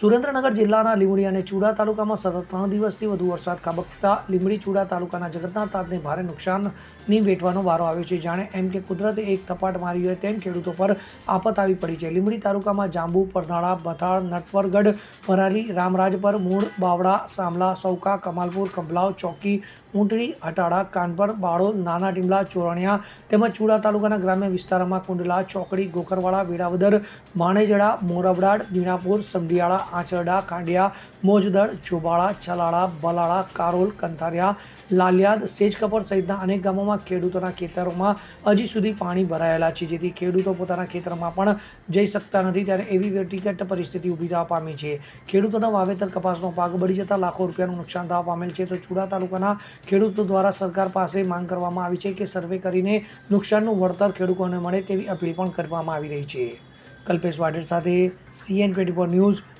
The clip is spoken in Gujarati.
સુરેન્દ્રનગર જિલ્લાના લીંબડી અને ચૂડા તાલુકામાં સતત ત્રણ દિવસથી વધુ વરસાદ ખાબકતા લીંબડી ચૂડા તાલુકાના જગન્નાથ તાતને ભારે નુકસાનની વેઠવાનો વારો આવ્યો છે. જાણે એમ કે કુદરતે એક થપાટ મારી હોય તેમ ખેડૂતો પર આફત આવી પડી છે. લીંબડી તાલુકામાં જાંબુ પરનાળા બથાળ નટવરગઢ વરાલી રામરાજપર મૂળ, બાવડા, સામલા, સૌકા, કમાલપુર, કંભલાવ, ચોકી, ઊંટડી હટાડા કાનપર, બાળો, નાના ટીમલા ચોરણિયા તેમજ ચૂડા તાલુકાના ગ્રામ્ય વિસ્તારોમાં કુંડલા, ચોકડી ગોકરવાડા વેડાવદર માણેજડા મોરબડાડ દીણાપુર સમઢિયાળા આંચરડા કાંડિયા મોજદડ ચોબાળા છલાળા બલાળા, કારોલ, કંથારિયા, લાલિયાદ સેજકપર સહિતના અનેક ગામોમાં ખેડૂતોના ખેતરોમાં હજી સુધી પાણી ભરાયેલા છે, જેથી ખેડૂતો પોતાના ખેતરમાં પણ જઈ શકતા નથી ત્યારે એવી વ્યક્તિગત પરિસ્થિતિ ઊભી થવા પામી છે. ખેડૂતોના વાવેતર કપાસનો પાક બળી જતા લાખો રૂપિયાનું નુકસાન થવા પામેલ છે. તો ચૂડા તાલુકાના ખેડૂતો દ્વારા સરકાર પાસે માંગ કરવામાં આવી છે કે સર્વે કરીને નુકસાનનું વળતર ખેડૂતોને મળે તેવી અપીલ પણ કરવામાં આવી રહી છે. કલ્પેશ વાઢેર સાથે CN twenty four news